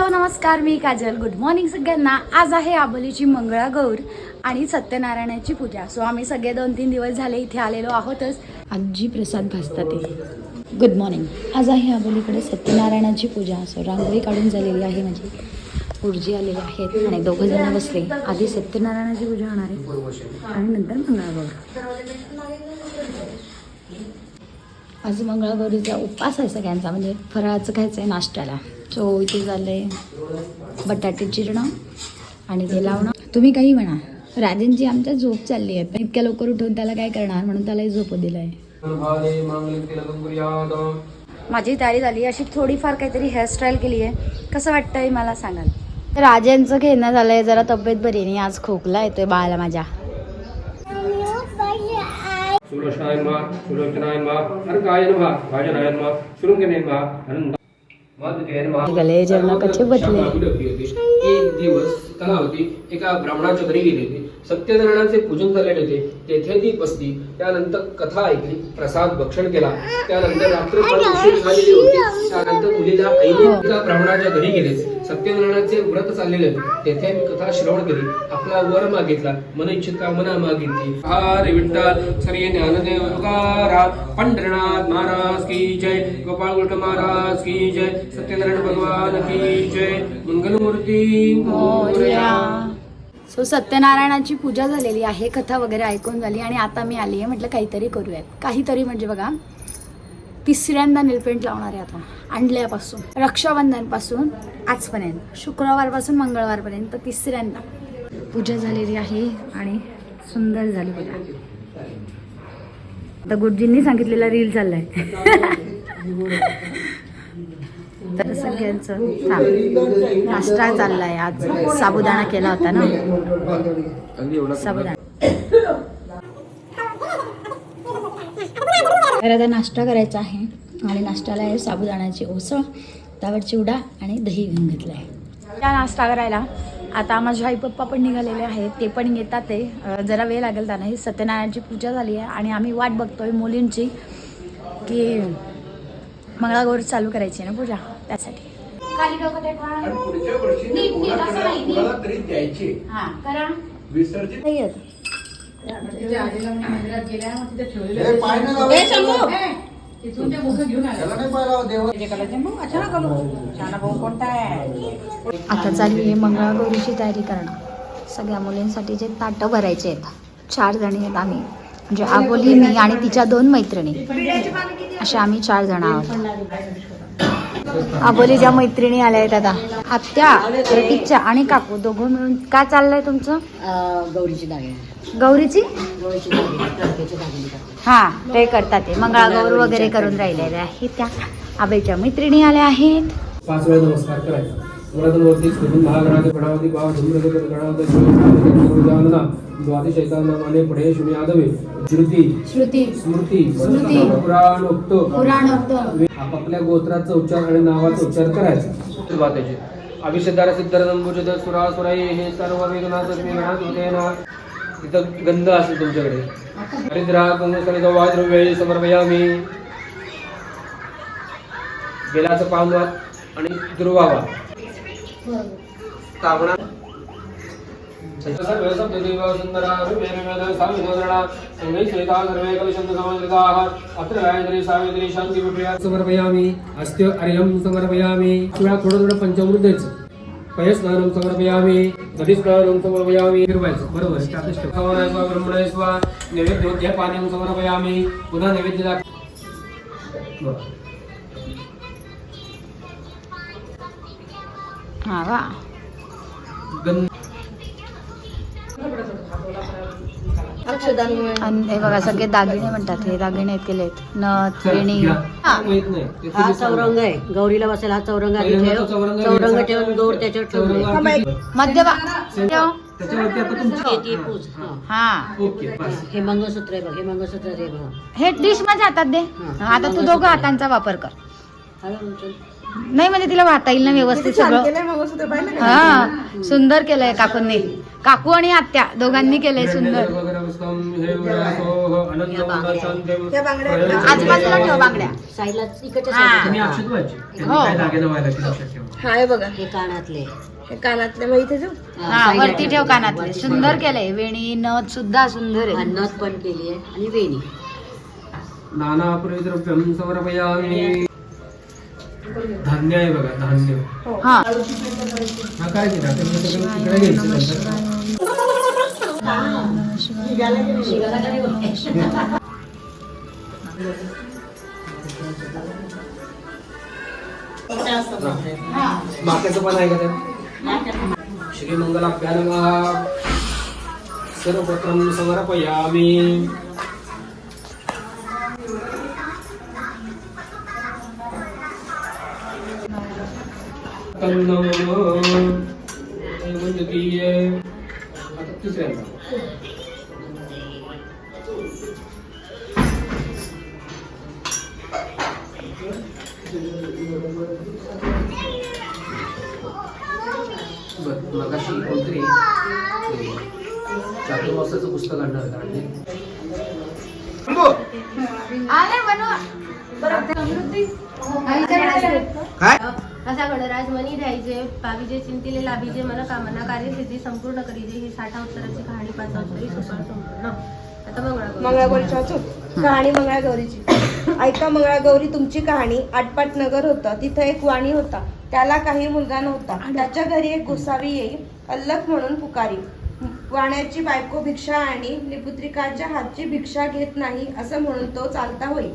Hello नमस्कार मी Kajal. Good morning सगळ्यांना. आज आहे आबोलीची मंगळागौर आणि सत्यनारायणाची पूजा. सो आम्ही सगळे दोन तीन दिवस झाले इथे आलेलो आहोतच. आजी प्रसाद भासतात ते गुड मॉर्निंग आज आहे आबोलीकडे सत्यनारायणाची पूजा. सो रांगोळी काढून झालेली आहे माझी. गुरुजी आलेले आहेत आणि दोघं जण बसले. आधी सत्यनारायणाची पूजा होणार आहे आणि नंतर मंगळागौर आज मंगळागौरीचा उपवास आहे सगळ्यांचा. म्हणजे फराळाचं खायचं आहे नाश्त्याला. सो इथे झालंय बटाटे चिरणं आणि ते लावणं. तुम्ही काही म्हणा. राजेंची आमच्या झोप चालली आहे. इतक्या लवकर उठून त्याला काय करणार म्हणून त्यालाही झोप दिलंय. माझी तयारी झाली अशी थोडीफार काहीतरी हेअरस्टाईल केली आहे. कसं वाटतंय मला सांगाल? राजेंचं खेळणं झालंय जरा तब्येत बरी नाही आज खोकला येतोय बाळाला माझ्या. नमः गले जेवण कसे बदले. एक दिवस कला होती एका ब्राह्मणाच्या घरी गेली होती. सत्यनारायणाचे पूजन झालेले होते. तेथे ती बसली. त्यानंतर कथा ऐकली. प्रसाद भक्षण केला. त्यानंतर रात्र उशीर झालेली होती. त्यानंतर मुलीला आईने एका ब्राह्मणाच्या घरी गेले. सत्यनारायणाचे व्रत चाललेले होते. तेथे मी कथा श्रवण केली. आपला वर मागितला. मन इच्छित कामना मागितली. हरे विठ्ठल श्री ज्ञानदेव तुकाराम पंढरनाथ महाराज की जय. गोपाळ गुलट महाराज की जय. सत्यनारायण भगवान की जय. मंगलमूर्ती मोरया. सो सत्यनारायणाची पूजा झालेली आहे कथा वगैरे ऐकून झाली आणि आता मी आली आहे म्हटलं काहीतरी करूयात. काहीतरी म्हणजे बघा तिसऱ्यांदा नीलपेंट लावणार आहे आता आणल्यापासून रक्षाबंधनपासून आजपर्यंत शुक्रवारपासून मंगळवारपर्यंत तिसऱ्यांदा. पूजा झालेली आहे आणि सुंदर झाली पूजा आता गुरुजींनी सांगितलेला रील चाललाय. तर सगळ्यांचं हा, नाश्ता चाललाय आज. साबुदाणा केला होता ना? साबुदाणा. तर आता नाश्ता करायचा आहे आणि नाश्त्याला आहे साबुदाण्याची ओसळ त्यावर चिवडा आणि दही घेऊन घेतलं आहे त्या नाश्ता करायला आता माझे आई पप्पा पण निघालेले आहेत ते पण येतात ते. जरा वेळ लागेल त्यांना. ही सत्यनारायणची पूजा झाली आहे आणि आम्ही वाट बघतोय मुलींची की मंगळागौर चालू करायची आहे ना पूजा? त्यासाठी. खाली डोकं टेकवा. पुढच्या वर्षी नीट, नीट, असं कोणाकडे नाही, नीट. कोणाला तरी द्यायचे. हा करा विसर्जित नाही येत. आता चालली आहे मंगळागौरीची तयारी करणं. सगळ्या मुलींसाठी जे ताटं भरायचे आहेत. चार जणी आहेत आम्ही. म्हणजे आबोली मी आणि तिच्या दोन मैत्रिणी. असे आम्ही चार जण आहोत. आबोलीच्या मैत्रिणी आल्या आहेत आता आत्या प्रतीक्षा आणि काकू दोघं मिळून काय चाललंय तुमचं? गौरीची दागिने. गौरीची? हा ते करतात ते. मंगळागौर वगैरे करून राहिलेल्या आहेत. त्या आबाईच्या मैत्रिणी आल्या आहेत. पाच वेळा नमस्कार करायचा. व्रतमूर्ती स्मृती महागणाचे गणावती भाव धूम्रगत गणावती शिवजानना द्वादश नामाने पुढे शून्य आदवे. श्रुती. श्रुती. स्मृती. स्मृती. पुराणोक्त. पुराणोक्त. आपापल्या गोत्राचा उच्चार आणि नावाचा उच्चार करायचा. सुरुवातीचे. अभिषेदार सिद्धार नंबुजद सुरा सुराई हे सर्व गणात होते ना तिथं गंध असेल तुमच्याकडे. हरिद्रा कुंकुसरी द्रव्य समर्पयामी. बेलाचं पान आणि दुर्वावा. तावणा सर्व सप्तदेव सामिनोदरणा संगै श्वेता सर्वे समाश्रिताः अत्र गायत्री सावित्री शांती विप्रिया समर्पयामि अस्त्य अर्यं समर्पयामि। थोडा थोडं थोडं पंचामृत द्यायचं पयस्नानं समर्पयामि नदीस्नानं समर्पयामि। फिरवायचं बरोबर स्टॅब्लिश ठेवायचं स्वा नैवेद्योद्या पाण्यां समर्पयामि। पुन्हा नैवेद्य दाख. हा वा गंध आणि हे बघा सगळे दागिने म्हणतात हे दागिने आहेत केलेत नथ वेणी. हा. हा चौरंग आहे. गौरीला बसायला हा चौरंग चौरंग. ठेवून गौर त्याच्यावर ठेवले चौरंग किती? मध्यभा ठेव. त्याच्यावरती आता तुमचं ती पूज. हा. हा. हे मंगळसूत्र आहे बघ हे मंगळसूत्र आहे बघ. हे डिश माझ्या हातात दे. आता तू दोघं हातांचा वापर कर. नाही म्हणजे तिला वाहता येईल ना व्यवस्थित सगळं? हा सुंदर केलंय काकूंनी. काकू आणि आत्या दोघांनी केलंय सुंदर. आजूबाजूला ठेव बांगड्या. साईडला इकडच्या हा. हो. हाय बघा. हे कानातले. हे कानातले. मग इथे ठेव. हा साईडला वरती ठेव कानातले. सुंदर केलंय. वेणी नथ सुद्धा सुंदर आहे. नथ पण केली आहे. आणि वेणी. नानापुरीद्रव्यम समर्पयामी. धान्य आहे बघा धान्य. हा. हा. काय केला तिकडे घ्यायचं नंतर. बाक्याचं पण आहे का त्यात? श्रीमंगलाभ्या नमः सर्वप्रथम समर्पयामी. तन्नो म्हणजे ती आता तिसऱ्यांदा बर मगाशी कोणतरी चातुर्मासाचं पुस्तक आणणार कारण ते आज मनी द्यायचे पाविजे चिंतिले लाभिजे मन कामना कार्यसिद्धी संपूर्ण करीजे ही साठा उत्तराची कहाणी पाच उत्तरी सुसळ संपूर्ण. आता मंगळागौरी मंगळागौरीची. कहाणी मंगळागौरीची. ऐका मंगळागौरी तुमची कहाणी आटपाट नगर होतं तिथं एक वाणी होता त्याला काही मुलगा नव्हता. त्याच्या घरी एक गोसावी येई अल्लख म्हणून पुकारी. वाण्याची बायको भिक्षा आणि निपुत्रिकाच्या हातची भिक्षा घेत नाही असं म्हणून तो चालता होई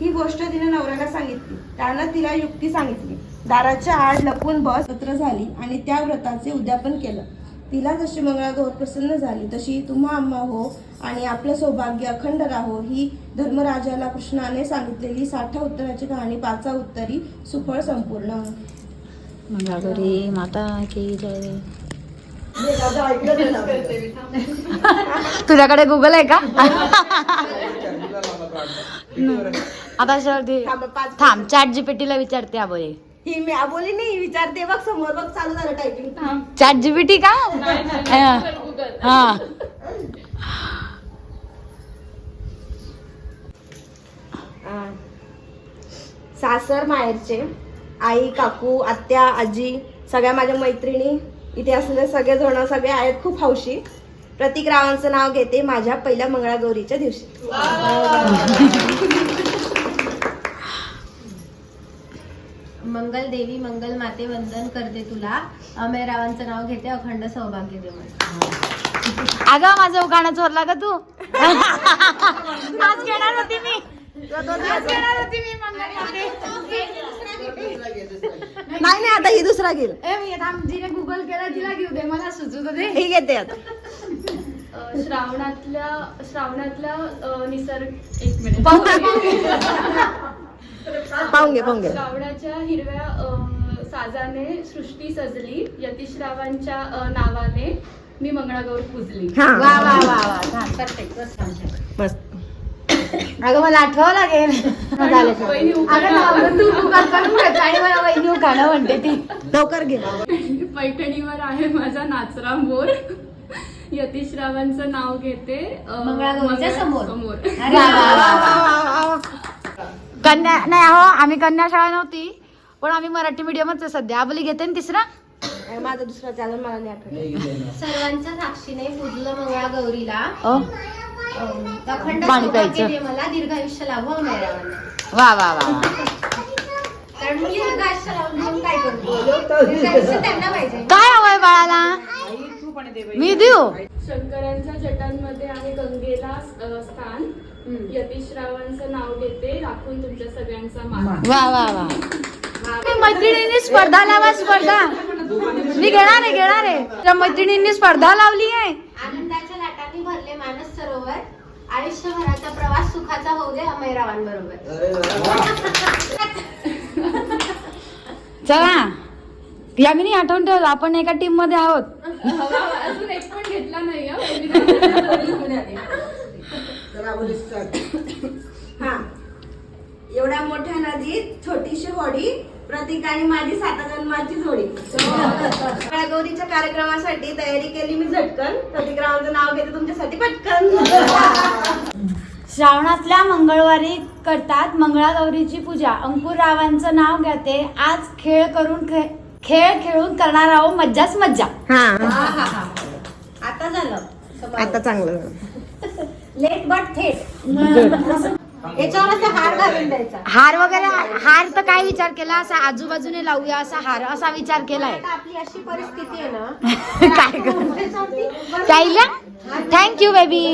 ही गोष्ट तिने नवऱ्याला सांगितली. त्यानं तिला युक्ती सांगितली. दाराच्या आड लपून बस एकत्र झाली आणि त्या व्रताचे उद्यापन केलं. तिला जशी मंगळागौर प्रसन्न झाली तशी तुम्हा आम्हा हो आणि आपलं सौभाग्य अखंड राहो ही धर्मराजाला कृष्णाने सांगितलेली साठा उत्तराची कहाणी पाचा उत्तरी सुफळ संपूर्ण. मंगळागौरी माता की जय. तुझ्याकडे गुगल आहे का? आता शेवटी थांबा, पाच थांब चॅट जीपीटीला विचारते आबोले ही मी बोली नाही विचारते बघ समोर बघ चालू झालं टायपिंग चॅट जीपीटी का? हा. हा. सासर माहेरचे आई काकू आत्या आजी सगळ्या माझ्या मैत्रिणी इथे असलेले सगळे जण सगळे आहेत खूप हौशी. प्रतीक रावांचं नाव घेते माझ्या पहिल्या मंगळागौरीच्या दिवशी. मंगल देवी मंगल माते वंदन करते तुला. अमेय रावांचं नाव घेते अखंड सौभाग्य दे मला अगं माझं गाणं चोरला का तू. आज घेणार होती मी. आज घेणार होती मी मंगळगौरी. नाही नाही आता ही दुसरा घेईल. ए, मी आता जिने गुगल केलं तिला घेऊ दे मला सुचू दे. ही घेते आता. श्रावणातल्या श्रावणातल्या निसर्ग एक मिनिट. पाहून घे पाहून घे. श्रावणाच्या हिरव्या अ, साजाने सृष्टी सजली यतिश्रावांच्या अ, नावाने मी मंगळागौर पूजली. हा. वा वा वा वा. छान. परफेक्ट बस छान छान. मस्त. अगं मला आठवावं लागेल आणि वहिनी उभं अगं लावलं तू गुगल करून घेतो आणि मला वहिनी गाणं म्हणते ती. लवकर घे. पैठणीवर आहे माझा नाचरा मोर. यतिश्रावांचं नाव घेते अ, मंगळागौरीच्या मंगळा- समोर. समोर. वा, वा, वा. कन्या नाही हो आम्ही कन्या शाळा नव्हती पण आम्ही मराठी मीडियमच आहे सध्या. आबोली घेते ना तिसरा? माझा दुसरा चॅनल मला नाही आठवत. सर्वांच्या साक्षीने पूजलं मंगळागौरीला ओ अम, अखंड पाणी सौभाग्य प्यायचं. दे मला दीर्घायुष्य लाभो अमेय रावांना वा वा वा वा. कारण मी लावून घेऊन काय करतो त्यांना पाहिजे. काय हवंय बाळाला? मी देऊ शंकरांच्या जटांमध्ये आहे गंगेला स्थान. यतिश्रावांचं नाव घेते. राखून तुमच्या सगळ्यांचा मान. वा वा वा मैत्रिणींनी स्पर्धा लावा स्पर्धा. मी घेणार आहे घेणार आहे. त्या मैत्रिणींनी स्पर्धा लावली आहे. आनंदाच्या लाटांनी भरले मानस सरोवर. आयुष्यभराचा प्रवास सुखाचा होऊ दे अमेय रावांबरोबर चला. यामिनी आठवून ठेव आपण एका टीममध्ये आहोत. अजून एक पण घेतला नाही हं. हा. एवढ्या मोठ्या नदीत छोटीशी होडी प्रतीक आणि माझी साता जन्माची जोडी. गौरीच्या कार्यक्रमासाठी तयारी केली मी झटकन. प्रतीकरावांचं नाव घेते तुमच्यासाठी पटकन. श्रावणातल्या मंगळवारी करतात मंगळागौरीची पूजा. अंकुर रावांचं नाव घेते. आज खेळ करून खे- खेळ खेळून करणार आहोत मज्जाच मज्जा. आता झालं. आता चांगलं. लेट बट थेट याच्यावर असं हार घालून द्यायचा. हार वगैरे हार तर काय विचार केला? असा आजूबाजूने लावूया असा हार असा विचार केलाय. आता आपली अशी परिस्थिती आहे ना. काय कर ताईला थँक्यू बेबी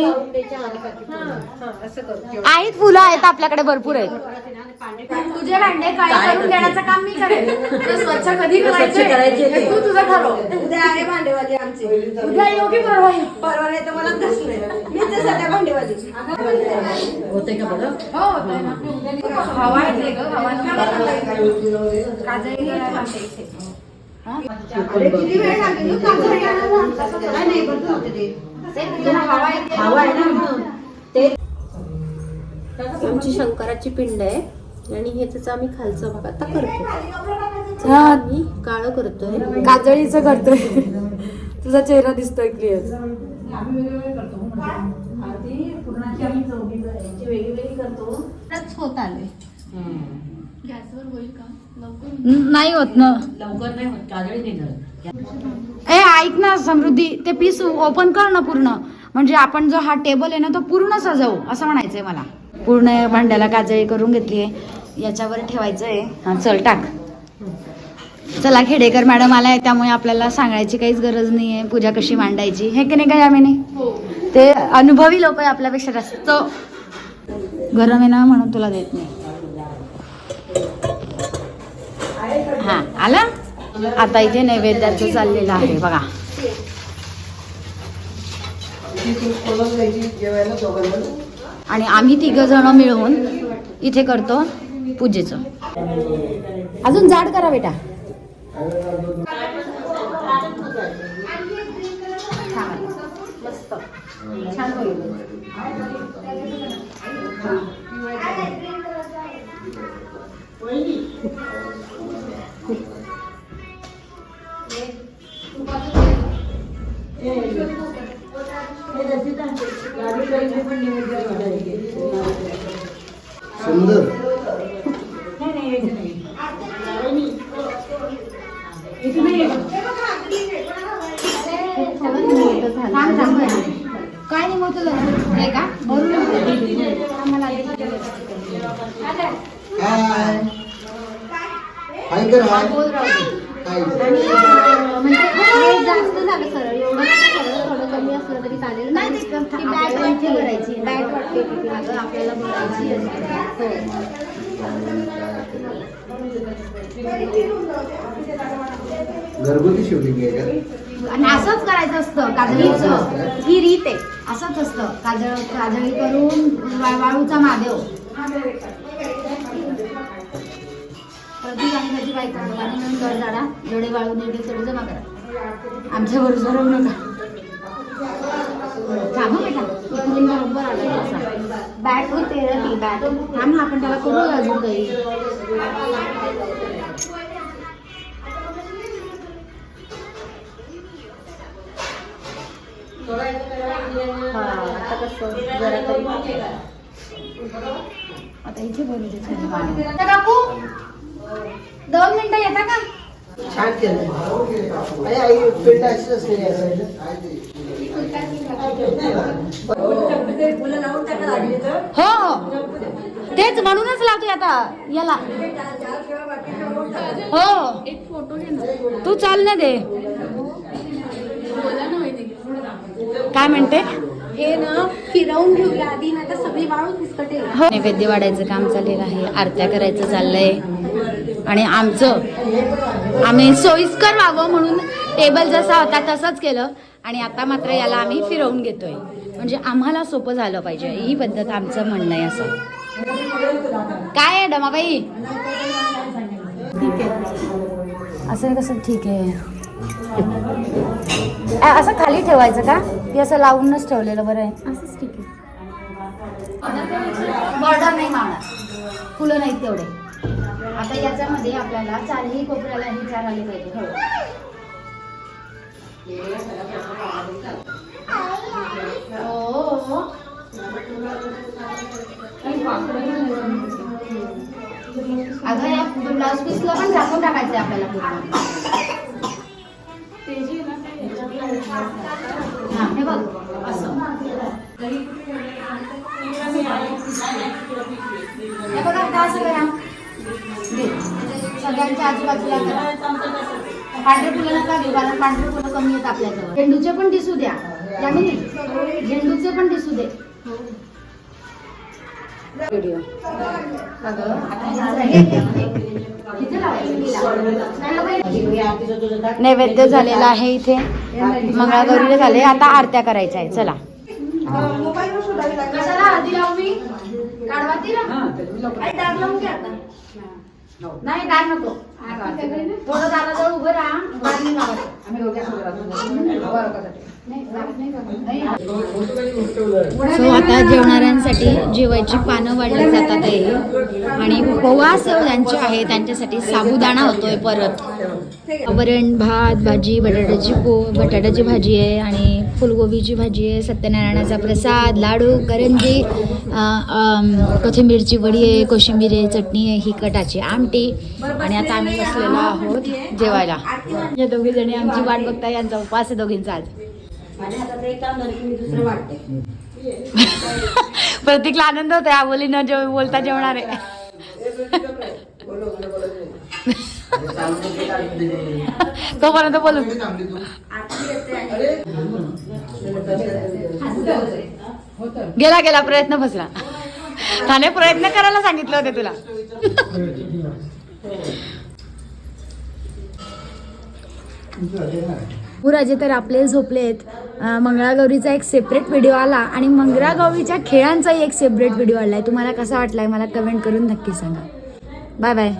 आहेत फुलं आहेत आपल्याकडे भरपूर आहेत. तुझे भांडे काळे करून देण्याचं काम मी करेन. ते स्वच्छ कधी करायचे हे तू तुझं ठरव. उद्या आहे भांडेवाली आमची. उद्या योगी परवा ये. परवा नाही तर मला घसले मीच आहे सध्या भांडेवाली. होते का बरं? हो होतंय ना. हवा येते ग हवा काजळी इथे. हा? किती वेळ तू काजळी आणायला? नाही, नाही, होते ते. तुला हवा येते. हवा आहे ना. आमची शंकराची पिंड आहे. आणि ह्याच आम्ही खालचा भाग आता करतो हा. आम्ही काळं करतोय. काजळीचं करतोय. तुझा चेहरा दिसतोय क्लिअर होत आले नाही होत ना. लवकर नाही होत काजळी ए ऐक ना समृद्धी ते पीस ओपन कर ना पूर्ण. म्हणजे आपण जो हा टेबल आहे ना तो पूर्ण सजवू असं म्हणायचंय मला. पूर्ण भांड्याला काजळी करून घेतलीये. याच्यावर ठेवायचंय. हा चल टाक. चला खेडेकर मॅडम आलाय त्यामुळे आपल्याला सांगायची काहीच गरज नाहीये. पूजा कशी मांडायची? हे की नाही काय यामिनी ते अनुभवी लोक आपल्यापेक्षा जास्त. गरम आहे ना म्हणून तुला देत नाही. हा आला? आता इथे नैवेद्याचं चाललेलं आहे बघा. आणि आम्ही तिघ जण मिळून इथे करतो पूजेचं. अजून जाड करा बेटा. सुंदर. काय नाही तुला नाही का? हाय. हाय कर हाय? हाय हे जास्त झालं सरळ एवढं नाही सरळ थोडं कमी असलं तरी चालेल ना ती बॅट इथे भरायची बॅट वाटते आपल्याला भरायची असते. घरगुती शिवलिंग आहे का? आणि असंच करायचं असतं. काजळीचं. ही रीत आहे. असंच असतं. काजळ काजळी करून वाळूचा महादेव. प्रतीक आणि त्याची बायको. मिळून गड झाडा जडे वाळून एवढे थोडे जमा करा. आमच्या बरोबर राहू नका. थांब हं बेटा इकडून बरोबर आला तसा बॅट होते ना ती बॅट थांब ना आपण त्याला करू अजून काही हा आता कसं? जरा तरी. आता इथे बोलू दे खाली पाणी. आता काकू दोन मिनिटं येता का? छान केलं. आई आई पिंड अशीच असते या साईडला. हो हो. तेच म्हणूनच लावतोय आता. याला. हो. तू चाल ना दे. काय म्हणते? हे ना फिरवून घेऊया आधी ना तर सगळी वाळू फिसकटेल हो. नैवेद्य वाढायचं काम चाललेलं आहे. आरत्या करायचं चाललंय. आणि आमचं आम्ही सोयीस्कर व्हावं म्हणून टेबल जसा होता तसंच केलं. आणि आता मात्र याला आम्ही फिरवून घेतोय. म्हणजे आम्हाला सोपं झालं पाहिजे. ही पद्धत आमचं म्हणणं आहे असं. काय आहे डमाबाई? असं कसं? ठीक आहे. असं खाली ठेवायचं का? की असं लावूनच ठेवलेलं बरं आहे. असंच ठीक आहे. बॉर्डर नाही मावणार फुलं नाहीत तेवढे. आता याच्यामध्ये आपल्याला चारही कोपऱ्याला हे चार आले पाहिजे. हो. अगं या ब्लाऊज पीसला पण झाकून टाकायचं आहे आपल्याला पूर्ण. हा हे बघ असं. हे बघा आता असं करा. सगळ्यांच्या आजूबाजूला करा. पांढरे फुलं नका घेऊ कारण पांढरे फुलं कमी आहेत आपल्याजवळ. झेंडूचे पण दिसू द्या. यामिनी झेंडूचे पण दिसू दे. व्हिडिओ हे. नैवेद्य झालेला आहे इथे. मंगळागौरीला झाले. आता आरत्या करायच्या आहे चला. कशाला मी काढवा ती डाग लावून घे आता. नाही डाग नको थोडं दाराजवळ उभं राहा नाही लावायचं. सो आता जेवणाऱ्यांसाठी जेवायची पानं वाढली जातात आहे. आणि उपवास ज्यांचे आहे त्यांच्यासाठी साबुदाणा होतोय परत. वरण भात भाजी बटाट्याची पो बटाट्याची भाजी आहे आणि फुलगोबीची भाजी आहे सत्यनारायणाचा प्रसाद लाडू करंजी कोथिंबीरची वडी आहे कोशिंबीर आहे चटणी आहे ही कटाची आमटी. आणि आता आम्ही बसलेलो आहोत जेवायला. या दोघी जणी आमची वाट बघताय यांचा उपवास आहे दोघींचा आज. प्रतीकला आनंद होतोय. आबोली न जेव बोलता जेवणार. आहे तोपर्यंत बोलू गेला गेला. प्रयत्न फसला त्याने प्रयत्न करायला सांगितले होते तुला. राजे तर आपले झोपले आहेत. मंगळागौरीचा एक सेपरेट व्हिडिओ आला आणि मंगळागौरीच्या खेळांचाही एक सेपरेट व्हिडिओ आला आहे तुम्हाला कसा वाटलाय? मला कमेंट करून नक्की सांगा. Bye bye